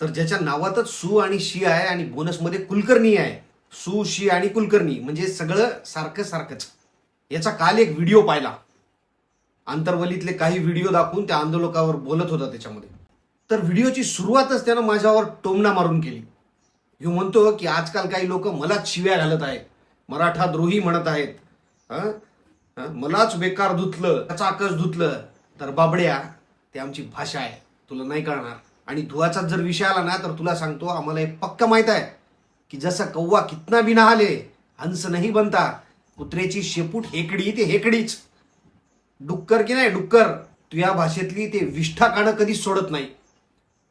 तर ज्याच्या नावातच सु आणि शी आहे आणि बोनसमध्ये कुलकर्णी आहे. सु शी आणि कुलकर्णी. म्हणजे सगळं सारखं सारखंच. याचा काल एक व्हिडिओ पाहिला. आंतरवलीतले काही व्हिडिओ दाखवून त्या आंदोलकावर बोलत होता त्याच्यामध्ये. तर व्हिडिओची सुरुवातच त्यानं माझ्यावर टोमणा मारून केली. ह्यो म्हणतो की आजकाल काही लोक मलाच शिव्या घालत आहेत. मराठा द्रोही म्हणत आहेत. मलाच बेकार धुतलं चाकच धुतलं. तर बाबड्या ते आमची भाषा आहे. तुला नाही कळणार. आणि धुवाचा जर विषय आला ना तर तुला सांगतो आम्हाला एक पक्क माहीत आहे की जसं कौवा कितना बी नहाले हंस नाही बनता कुत्र्याची शेपूट हेकडी ते हेकडीच. डुक्कर की नाही डुक्कर. तू या भाषेतली ते विष्ठा काढणं कधीच सोडत नाही.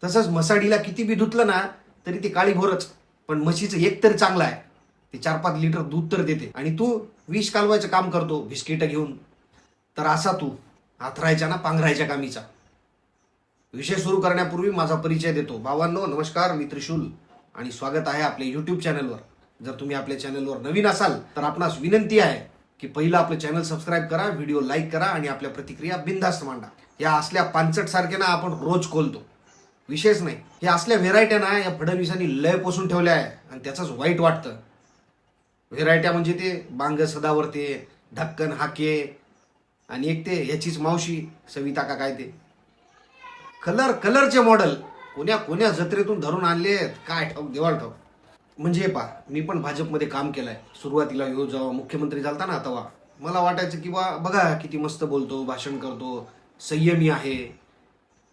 तसंच मसाडीला किती बी धुतलं ना तरी ते काळी भोरच पण म्हशीचं एक तरी चांगलं आहे. ते चार पाच लिटर दूध तर देते. आणि तू विष कालवायचं काम करतो बिस्किटं घेऊन. तर असा तू हाथरायच्या ना पांघरायच्या कामीचा. विषय सुरू करण्यापूर्वी माझा परिचय देतो. भावांनो नमस्कार मी त्रिशूल आणि स्वागत आहे आपल्या युट्यूब चॅनलवर जर तुम्ही आपल्या चॅनलवर नवीन असाल तर आपणास विनंती आहे की पहिलं आपलं चॅनल सबस्क्राईब करा व्हिडिओ लाईक करा आणि आपल्या प्रतिक्रिया बिनधास्त मांडा. या असल्या पानचट सारख्या ना आपण रोज खोलतो. विशेष नाही हे असल्या व्हेरायट्या ना या फडणवीसांनी लय पोसून ठेवल्या आहे आणि त्याचंच वाईट वाटतं. व्हेरायट्या म्हणजे ते बांग सदावरते ढक्कन हाके आणि एक ते ह्याचीच मावशी सविता का काय ते. कलर कलरचे मॉडेल कोण्या कोण्या जत्रेतून धरून आणले काय ठाऊक देवाळ ठाऊक. म्हणजे हे पा मी पण भाजपमध्ये काम केलंय. सुरुवातीला येऊ जेव्हा मुख्यमंत्री झालता ना तेव्हा मला वाटायचं की बा बघा किती मस्त बोलतो भाषण करतो संयमी आहे.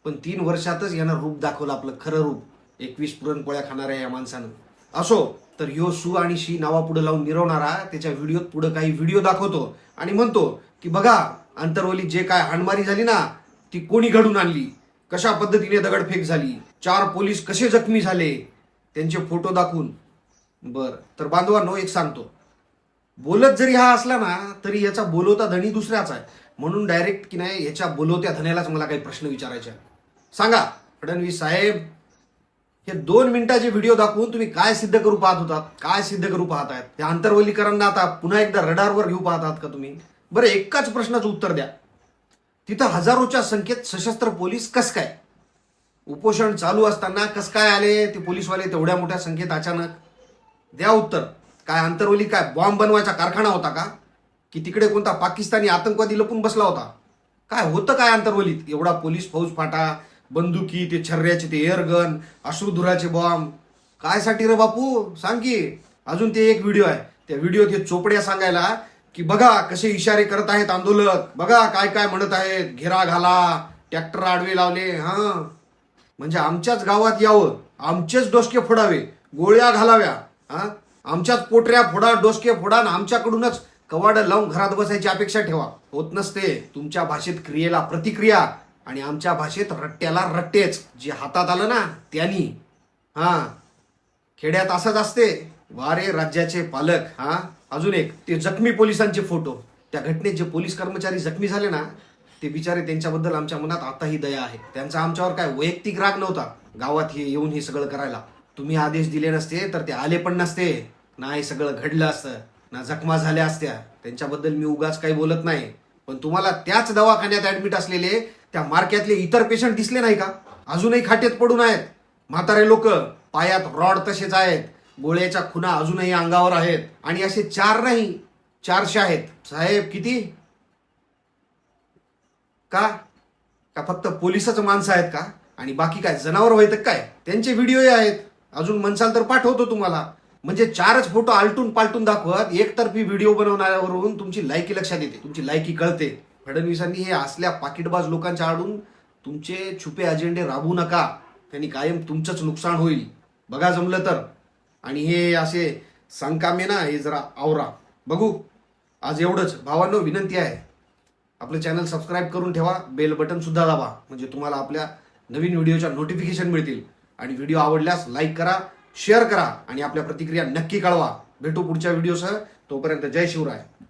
पण तीन वर्षातच यानं रूप दाखवलं आपलं खरं रूप. एकवीस पुरणपोळ्या खाणाऱ्या या माणसानं. असो तर यो सु आणि शी नावापुढे लावून मिरवणारा त्याच्या व्हिडिओत पुढे काही व्हिडिओ दाखवतो. आणि म्हणतो की बघा अंतरवली जे काय हाणमारी झाली ना ती कोणी घडून आणली? कशा पद्धतीने दगडफेक झाली? चार पोलीस कसे जखमी झाले? त्यांचे फोटो दाखवून. बर तर बांधवांनो एक सांगतो. बोलत जरी हा असला ना तरी याचा बोलवता धणी दुसऱ्याच आहे. म्हणून डायरेक्ट की नाही याच्या बोलवत्या धन्यालाच मला काही प्रश्न विचारायचे सांगा फडणवीस साहेब हे दोन मिनिटाचे व्हिडिओ दाखवून तुम्ही काय सिद्ध करू पाहत होतात? काय सिद्ध करू पाहत आहेत? त्या आंतरवलीकरांना आता पुन्हा एकदा रडारवर घेऊ पाहत आहात का तुम्ही? बरं एकाच प्रश्नाचं उत्तर द्या. तिथं हजारोच्या संख्येत सशस्त्र पोलीस कस काय? उपोषण चालू असताना कस काय आले? ते पोलीसवाले तेवढ्या मोठ्या संख्येत अचानक द्या उत्तर. काय अंतरवली काय? बॉम्ब बनवायचा कारखाना होता का? की तिकडे कोणता पाकिस्तानी आतंकवादी लपून बसला होता? काय होतं काय अंतरवलीत? एवढा पोलीस फौज फाटा बंदुकी ते छर्र्याचे ते एअरगन अश्रुधुराचे बॉम्ब काय साठी रे बापू? सांग की. अजून ते एक व्हिडिओ आहे. त्या व्हिडिओ ते चोपड्या सांगायला की बघा कसे इशारे करत आहेत आंदोलक. बघा काय काय म्हणत आहेत. घेरा घाला ट्रॅक्टर आडवे लावले हा. म्हणजे आमच्याच गावात यावं. आमचेच डोसके फोडावे. गोळ्या घालाव्या हा. आमच्याच पोटऱ्या फोडा डोसके फोडा आणि आमच्याकडूनच कवाड लावून घरात बसायची अपेक्षा ठेवा. होत नसते. तुमच्या भाषेत क्रियेला प्रतिक्रिया आणि आमच्या भाषेत रट्ट्याला रट्टेच. जे हातात आलं ना त्यांनी हा. खेड्यात असंच असते. वारे राज्याचे पालक हा? अजून एक ते जखमी पोलिसांचे फोटो. त्या घटनेत जे पोलीस कर्मचारी जखमी झाले ना ते बिचारे त्यांच्याबद्दल आमच्या मनात आताही दया आहे. त्यांचा आमच्यावर काय वैयक्तिक राग नव्हता? गावात हे येऊन हे सगळं करायला. तुम्ही आदेश दिले नसते तर ते आले पण नसते. ना हे सगळं घडलं असतं ना जखमा झाल्या असत्या. त्यांच्याबद्दल मी उगाच काही बोलत नाही. पण तुम्हाला त्याच दवाखान्यात ऍडमिट असलेले त्या मार्क्यातले इतर पेशंट दिसले नाही का? अजूनही खाटेत पडून आहेत. म्हातारे लोक पायात रॉड तसेच आहेत. गोळ्याच्या खुना अजूनही अंगावर आहेत. आणि असे चार नाही चारशे आहेत. साहेब किती? का? का फक्त पोलिसाचं माणसं आहेत का? आणि बाकी काय जनावर व्हायत काय? त्यांचे व्हिडिओ आहेत. अजून म्हणसाल तर पाठवतो तुम्हाला. म्हणजे चारच फोटो आलटून पालटून दाखवत एकतर्फी व्हिडिओ बनवण्यावरून तुमची लायकी लक्षात येते. तुमची लायकी कळते. फडणवीसांनी हे असल्या पाकिटबाज लोकांच्या आडून तुमचे छुपे अजेंडे राबवू नका. त्यांनी कायम तुमचंच नुकसान होईल. बघा जमलं तर. आणि हे असे संकामे ना हे जरा आवरा. बघू. आज एवढंच. भावांनो विनंती आहे. आपलं चॅनल सबस्क्राईब करून ठेवा. बेल बटन सुद्धा दाबा. म्हणजे तुम्हाला आपल्या नवीन व्हिडिओच्या नोटिफिकेशन मिळतील. आणि व्हिडिओ आवडल्यास लाईक करा शेअर करा आणि आपल्या प्रतिक्रिया नक्की कळवा. भेटू पुढच्या व्हिडिओसह तोपर्यंत जय शिवराय.